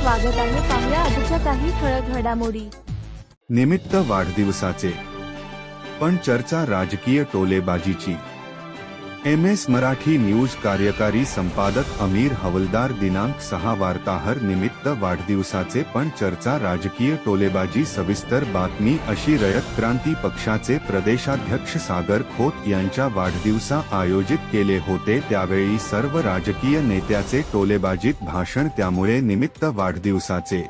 स्वागत आहे. पाहुया आजच्या काही ठळक घडामोडी. निमित्त वाढदिवसाचे. पण चर्चा राजकीय टोलेबाजीची. एम एस मराठी न्यूज कार्यकारी संपादक अमीर हवलदार दिनांक सहा वार्ताहर निमित्त वाढदिवसाचे पण चर्चा राजकीय टोलेबाजी सविस्तर बातमी अशी रयत क्रांती पक्षाचे प्रदेशाध्यक्ष सागर खोत यांच्या वाढदिवसा आयोजित केले होते त्यावेळी सर्व राजकीय नेत्याचे टोलेबाजीत भाषण त्यामुळे निमित्त वाढदिवसाचे.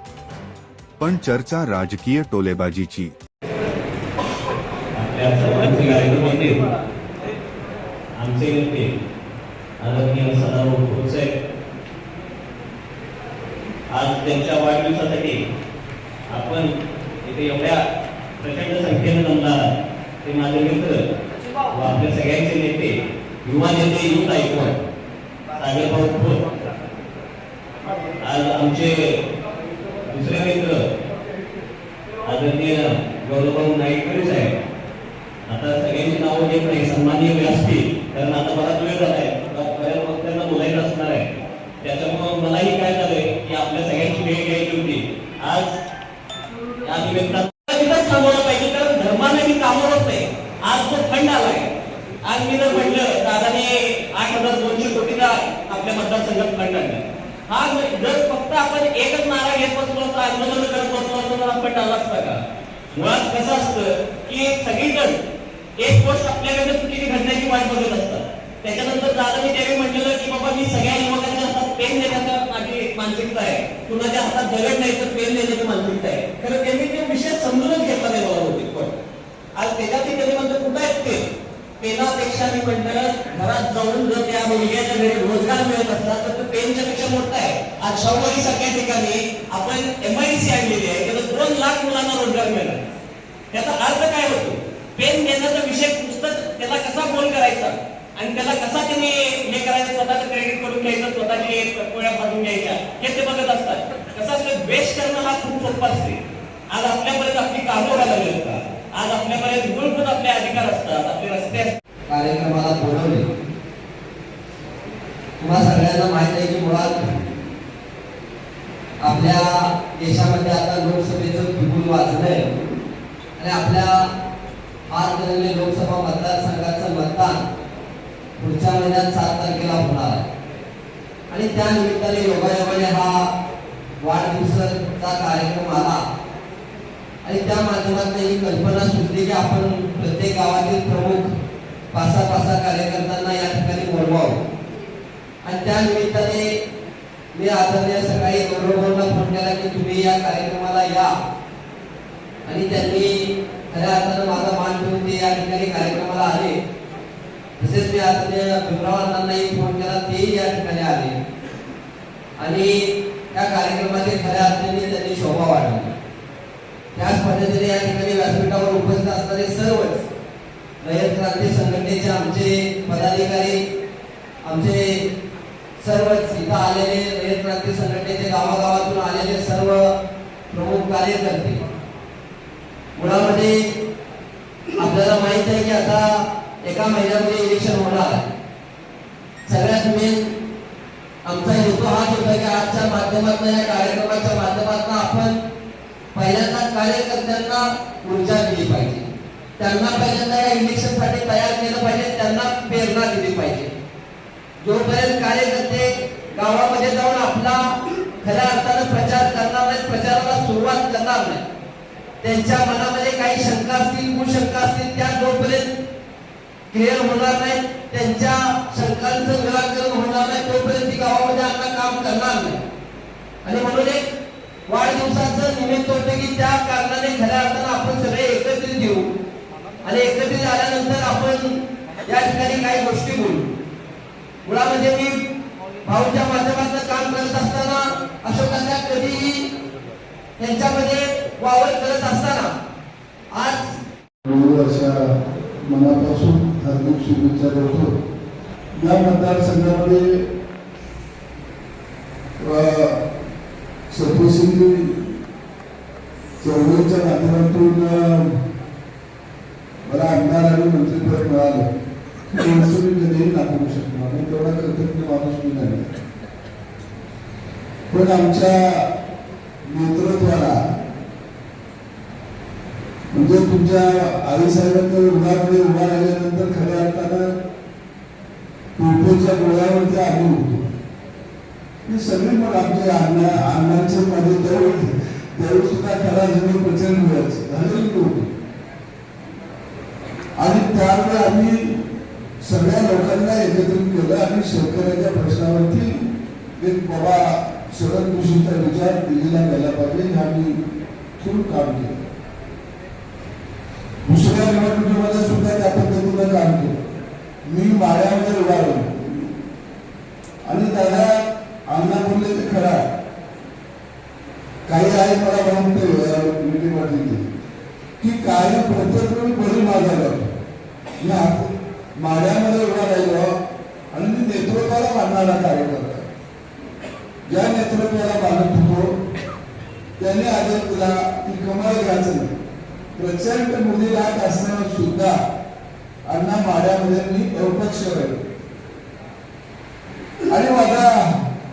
पण चर्चा राजकीय टोलेबाजीची. आमचे नेते आदरणीय सदाभाऊ खोतसाहेब आज त्यांच्या वाढदिवसासाठी आपण इथे एवढ्या प्रचंड संख्येनं जमला ते माझे मित्र व आपल्या सगळ्यांचे नेते युवा नेते युथ ऐकून. सागरभाऊ खोत आज आमचे दुसरे मित्र आदरणीय गौरवभाऊ नाईककडे साहेब. आता सगळ्यांची नावं घेत नाही सन्माननीय व्यासपीठ. कारण आता बराच वेळ झालाय. बऱ्याच वक्त्यांना बोलायचं असणार आहे. त्याच्यामुळं मलाही काय झालंय की आपल्या सगळ्यांची भेट घ्यायची होती. आज या निमित्तानं तिथंच थांबवलं पाहिजे कारण धर्माने मी कामवत नाही. आज जो फंड आलाय. आज मी जर म्हटलं दादाने आठ हजार दोनशे कोटीचा आपल्या मतदारसंघात फंड आणला. हा जर फक्त आपण एकच नारा घेत बसलो असतो आंदोलन करत बसलो असतो तर आपण आला असता का मुळात कसं असतं की सगळीजण एक गोष्ट आपल्याकडे चुकीची घडण्याची वाट बघत असतात. त्याच्यानंतर दादा मी त्यावेळी म्हटलेलं की बाबा मी सगळ्या युवकांच्या हातात पेन देण्याचा माझी एक मानसिकता आहे. कुणाच्या हातात दगड नाही तर पेन देण्याची मानसिकता आहे. खरं त्यांनी ते विषय समजूनच घेतला नाही बाबा होती पण. आज त्याच्यातही त्यांनी म्हणतो कुठं आहेत ते? पेनापेक्षा मी म्हटलं घरात जाऊन जर त्या मुलग्याच्या घरी रोजगार मिळत असला तर तो पेनच्या पेक्षा मोठा आहे. आज शाहूवाडी सगळ्या ठिकाणी आपण एमआयडीसी आणलेली आहे. त्याला दोन लाख मुलांना रोजगार मिळाला. त्याचा अर्थ काय होतो? पेन विषय पुस्तक त्याला कसा गोल करायचा? आणि त्याला कसा त्यांनी हे करायचं स्वतःचं क्रेडिट करून घ्यायचं स्वतःची पोळ्या पाडून घ्यायच्या हे ते बघत असतात. कसं असतं द्वेष करणं हा खूप सोपा असते आज आपल्यापर्यंत आपली कामं व्हायला लागली का आज आपल्यापर्यंत मूलभूत आपले अधिकार असतात आपले रस्ते कार्यक्रमाला बोलवले. तुम्हाला सगळ्यांना माहीत आहे की मुळात आपल्या देशामध्ये आता लोकसभेचं बिगुल वाचलंय आणि आपल्या आज झालेले लोकसभा मतदारसंघाचं मतदान पुढच्या महिन्यात सात तारखेला होणार आहे. आणि त्या निमित्ताने योगायोगाने हा वाढदिवसाचा कार्यक्रम आला. आणि त्या माध्यमातून ही कल्पना सुचली की आपण प्रत्येक गावातील प्रमुख पाच सहा कार्यकर्त्यांना या ठिकाणी बोलवावं. आणि त्या निमित्ताने मी आदरणीय सकाळी गौरवभाऊंना फोन केला की तुम्ही या कार्यक्रमाला या. आणि त्यांनी खऱ्या अर्थानं माझा मान ठेवून ते या ठिकाणी कार्यक्रमाला आले. तसेच मी आदरणीय भीमरावांनाही फोन केला तेही या ठिकाणी आले. आणि त्या कार्यक्रमाचे खऱ्या अर्थाने त्यांनी शोभा वाढली त्याच पद्धतीने या ठिकाणी व्यासपीठावर उपस्थित असणारे सर्वच रयत क्रांती संघटनेचे आमचे पदाधिकारी आमचे सर्वच इथं आलेले रयत क्रांती संघटनेचे गावागावातून आलेले सर्व प्रमुख कार्यकर्ते मुळामध्ये आपल्याला माहीत आहे की आता एका महिन्यामध्ये इलेक्शन होणार. सगळ्यात मेन आमचा हेतू हाच होता की आजच्या माध्यमातून या कार्यक्रमाच्या माध्यमातून आपण पहिल्यांदा कार्यकर्त्यांना ऊर्जा दिली पाहिजे. त्यांना पहिल्यांदा या इलेक्शनसाठी तयार केलं पाहिजे त्यांना प्रेरणा दिली पाहिजे. जोपर्यंत कार्यकर्ते गावामध्ये जाऊन आपला खऱ्या अर्थानं प्रचार करणार नाही प्रचाराला सुरुवात करणार नाही त्यांच्या मनामध्ये काही शंका असतील कुशंका असतील त्या जोपर्यंत क्लिअर होणार नाही त्यांच्या शंकांचं निराकरण होणार नाही तोपर्यंत ती गावामध्ये आता काम करणार नाही. आणि म्हणून एक वाढदिवसाचं निमित्त होतं की त्या कारणाने खऱ्या अर्थानं आपण सगळे एकत्रित येऊ. आणि एकत्रित आल्यानंतर आपण या ठिकाणी काही गोष्टी बोलू. मुळामध्ये मी भाऊच्या माध्यमातून काम करत असताना अशोकांना कधीही त्यांच्यामध्ये वावर करत असताना आज अशा मनापासून हार्दिक शुभेच्छा देतो. या मतदारसंघामध्ये अ, सपोसिंग चळवळीच्या माध्यमातून मला आमदार आणि मंत्रिपद मिळालं. मी कधीही नाकारू शकतो आणि तेवढा कृतज्ञ माणूस मी नाही. पण आमच्या उद्योग तुमच्या आई आईसाहेबांच्या रुग्णामध्ये उभा राहिल्यानंतर खऱ्या अर्थानं पिंपळच्या गोळ्यावरती आम्ही होतो हे सगळे मग आमचे अण्णा अण्णांचे माझे त्यावेळी त्यावेळी सुद्धा खरा जमीन प्रचंड मिळायचे झालेली होती आणि त्यामुळे आम्ही सगळ्या लोकांना एकत्रित केलं आणि शेतकऱ्याच्या प्रश्नावरती एक बाबा शरद जोशींचा विचार दिलेला गेला पाहिजे. हे आम्ही खूप काम केलं. निवडणुकीमध्ये सुद्धा त्या पद्धतीनं काम केलं. मी माळ्यामध्ये उभारलो आणि दादा अण्णा बोलले ते खरा काही आहे मला म्हणते मीटिंग वाटली की काही प्रत्येक वेळी बळी माझा जातो मी माड्यामध्ये उभा राहिलो आणि मी नेतृत्वाला मानणारा कार्यकर्ता. ज्या नेतृत्वाला मानत होतो त्याने आदर दिला की कमळ घ्यायचं नाही प्रचंड मुली राहत असताना सुद्धा अण्णा माड्यामध्ये मी अपक्ष राहिलो. आणि माझा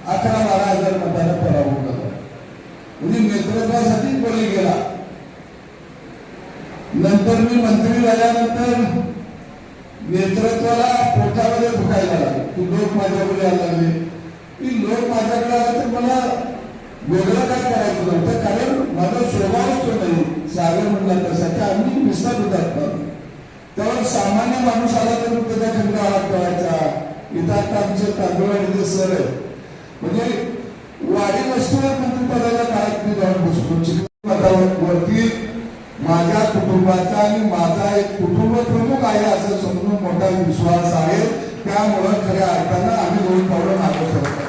अकरा बारा हजार मताचा पराभव झाला. म्हणजे नेतृत्वासाठी बळी गेला. नंतर मी मंत्री झाल्यानंतर नेतृत्वाला पोटामध्ये दुखायला लागले. की लोक माझ्याकडे यायला लागले. की लोक माझ्याकडे आले तर मला वेगळं काय करायचं नव्हतं? कारण माझा स्वभाव जागर नाही म्हणला आम्ही विसरत होतात तेव्हा सामान्य माणूस आला तर त्याचा खंड हात ठेवायचा इथं आता आमचे तांदूळ आणि ते सर आहे म्हणजे वाडी वस्तूवर मंत्रिपदाच्या काळात मी जाऊन बसलो. चित्रपटावरती वरती माझ्या कुटुंबाचा आणि माझा एक कुटुंब प्रमुख आहे असं समजून मोठा विश्वास आहे. त्यामुळं खऱ्या अर्थानं आम्ही दोन पावलं मागत ठरवतो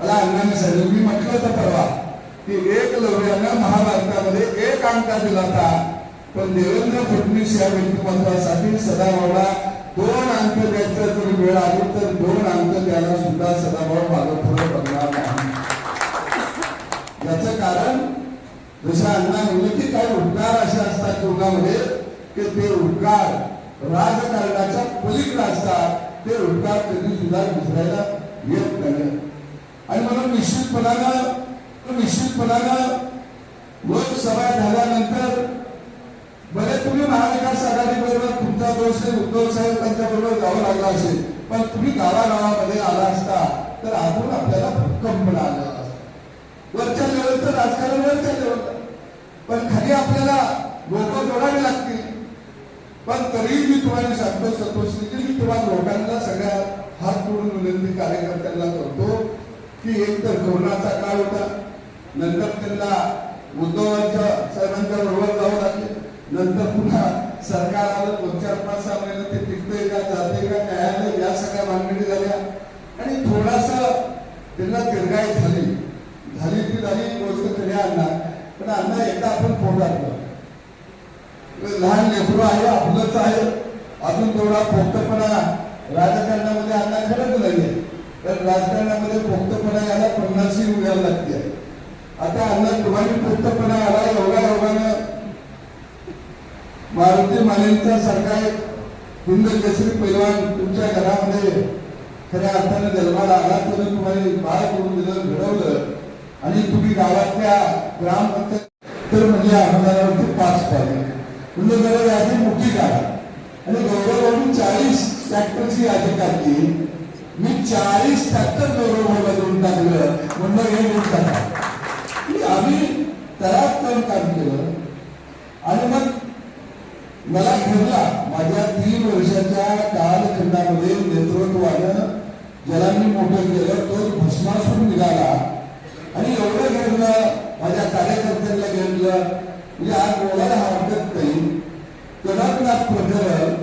मला अण्णाने सांगितलं मी म्हटलं तर परवा की एक लवऱ्यानं महाभारतामध्ये एक अंका दिला होता. पण देवेंद्र फडणवीस या व्यक्तिमत्वासाठी सदाभाऊला दोन अंक द्यायचं जर वेळ आली तर दोन अंक द्यायला सुद्धा सदाभाऊ मागं पुढे बघणार नाही. याचं कारण जसं अण्णा म्हणले की काही उद्गार असे असतात योगामध्ये की ते उद्गार राजकारणाच्या पलीकडे असतात ते उद्गार कधी सुद्धा विसरायला येत नाही. आणि म्हणून निश्चितपणानं निश्चितपणानं लोकसभा झाल्यानंतर भले तुम्ही महाविकास आघाडी बरोबर तुमचा दोष आहे उद्धव साहेब त्यांच्या बरोबर जावं लागला असेल पण तुम्ही गावागावामध्ये आला असता तर अजून आपल्याला भक्कम आला असता. वरच्या लेवलचं राजकारण वरच्या लेवलचं पण खाली आपल्याला लोक जोडावी लागतील. पण तरीही मी तुम्हाला सांगतो संतोष की मी तुम्हाला लोकांना सगळ्या हात जोडून विनंती कार्यकर्त्यांना करतो की एक तर कोरोनाचा काळ होता नंतर त्यांना उद्धवांच्या साहेबांच्या बरोबर जावं लागले. नंतर पुन्हा सरकार आलं दोन चार पाच सहा महिने ते टिकतंय का जाते का काय आलं या सगळ्या भानगडी झाल्या. आणि थोडासा त्यांना दीर्घाई झाली. झाली ती झाली गोष्ट तरी अण्णा. पण अण्णा एकदा आपण पोटात लहान लेकरू आहे आपलंच आहे. अजून तेवढा पोक्तपणा राजकारणामध्ये अण्णा खरंच नाहीये. तर राजकारणामध्ये पोक्तपणा याला पन्नासही उद्याला लागते आता अण्णा तुम्हाला पुस्तकपणा आला एवढ्या एवढ्यानं मारुती मालेंचा सारखा एक हिंद केसरी पैलवान तुमच्या घरामध्ये खऱ्या अर्थाने जन्माला आला तर तुम्हाला बाळ करून दिलं घडवलं. आणि तुम्ही गावातल्या ग्रामपंचायत तर म्हणजे आमदारावरती पाच पाहिजे म्हणजे जरा यादी मोठी काढा आणि गौरवकडून चाळीस ट्रॅक्टरची यादी काढली. मी चाळीस ट्रॅक्टर गौरवला देऊन टाकलं म्हणलं हे देऊन टाका तयार करून काम केलं आणि मग मला ठरला माझ्या तीन वर्षाच्या कालखंडामध्ये नेतृत्वानं ज्याला मी मोठं केलं तो भस्मासून निघाला. आणि एवढं घडलं माझ्या कार्यकर्त्यांना घडलं म्हणजे आज बोलायला हरकत नाही. कडकनाथ प्रकरण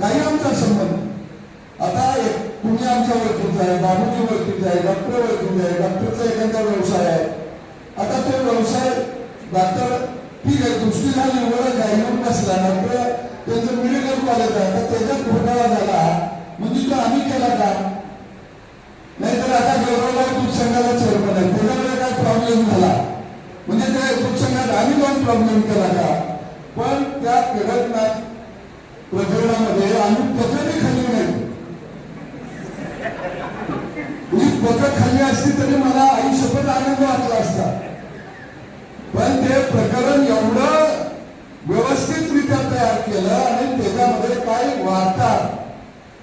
काही आमचा संबंध. आता एक- तुम्ही आमच्या ओळखीचा आहे बाबूजी ओळखीचा आहे डॉक्टर ओळखीचा आहे डॉक्टरचा एखादा व्यवसाय आहे. आता तो व्यवसाय डॉक्टर ठीक आहे दृष्टी झाली एवढं आहे येऊन डॉक्टर त्यांचं मेडिकल कॉलेज आहे तर त्याचा घोटाळा झाला. म्हणजे तो आम्ही केला का? नाहीतर आता गौरवला दूध संघाला चेअरमन आहे. त्याच्यामध्ये काय प्रॉब्लेम झाला? म्हणजे त्या दूध संघात आम्ही पण प्रॉब्लेम केला का? पण त्या कडकनाथ प्रकरणामध्ये आम्ही पकडी खाली नाही ही म्हणजे पकड खाल्ली असती हे प्रकरण एवढं व्यवस्थितरित्या तयार केलं आणि त्याच्यामध्ये काही वार्ता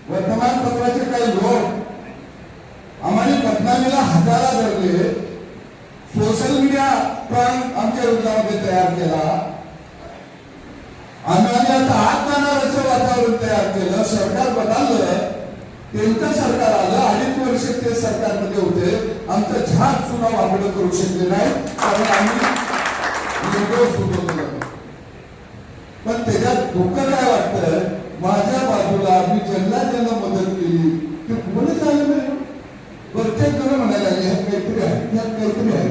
वर्तमानपत्राचे काही लोक आम्हाला बदनामीला हाताला धरले. सोशल मीडिया पण आमच्या विरोधामध्ये तयार केला. आम्ही आता आत जाणार असं वातावरण तयार केलं. सरकार बदललं. त्यांचं सरकार आलं. अडीच वर्ष ते सरकारमध्ये होते. आमचं झाड सुद्धा वापर करू शकले नाही. कारण आम्ही सगळं सुटवलं म्हणून. पण त्याच्यात धोका काय वाटतं? माझ्या बाजूला मी ज्यांना ज्यांना मदत केली ते कोणच चालू नाही प्रत्येक जण म्हणायला लागले ह्यात काहीतरी आहे ह्यात काहीतरी आहे.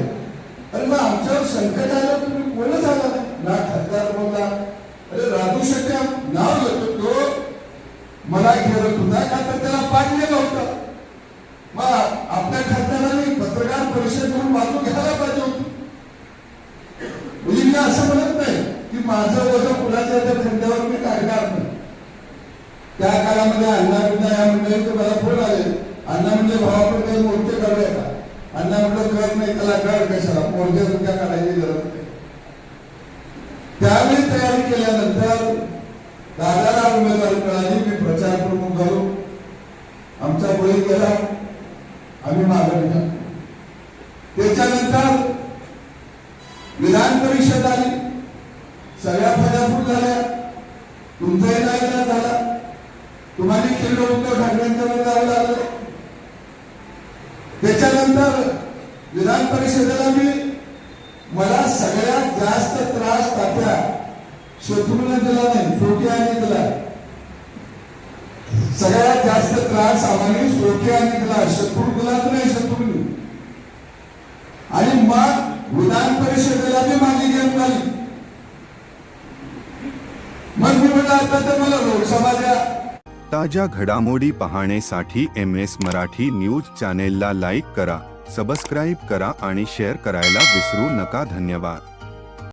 अरे मग आमच्यावर संकट आलं तुम्ही कोणच आला नाही ना खासदार बोलला. अरे राजू शेट्टी नाव घेतो तो. मला घेरत होता का तर त्याला पाडलेलं होतं. मग आपल्या खासदारांनी पत्रकार परिषद म्हणून बाजू घ्यायला पाहिजे होतं. मी असं म्हणत नाही की माझं वजन कुणाच्या त्या खंड्यावर मी काढणार नाही. त्या काळामध्ये अण्णा बिन्ना या मंडळीचे मला फोन आले. अण्णा म्हणजे भावाकडे काही मोर्चे काढूया का? अण्णा म्हटलं कळत नाही त्याला कळ कशाला? मोर्चे तुमच्या काढायची गरज नाही. त्यावेळी तयारी केल्यानंतर दादाला उमेदवारी मिळाली. मी प्रचार प्रमुख झालो आमचा बळी गेला. आम्ही मागणी निघालो त्याच्यानंतर विधान परिषद आली. सगळ्या फजाफूट झाल्या. तुमचाही नाईलाज झाला. तुम्हाला केंद्र उद्धव ठाकरेंच्या जावं लागलं. त्याच्यानंतर विधान परिषदेला मी मला सगळ्यात जास्त त्रास तात्या शत्रूने दिला नाही सोट्याने दिला. सगळ्यात जास्त त्रास आम्हाला सोट्याने दिला शत्रू तर नाही शत्रूने? आणि मग विधान परिषदेला ते माझी गेम झाली मग मी म्हटलं आता तर मला लोकसभा द्या. ताज्या घडामोडी पाहण्यासाठी एम एस मराठी न्यूज चॅनेलला लाईक करा सबस्क्राईब करा आणि शेअर करायला विसरू नका. धन्यवाद.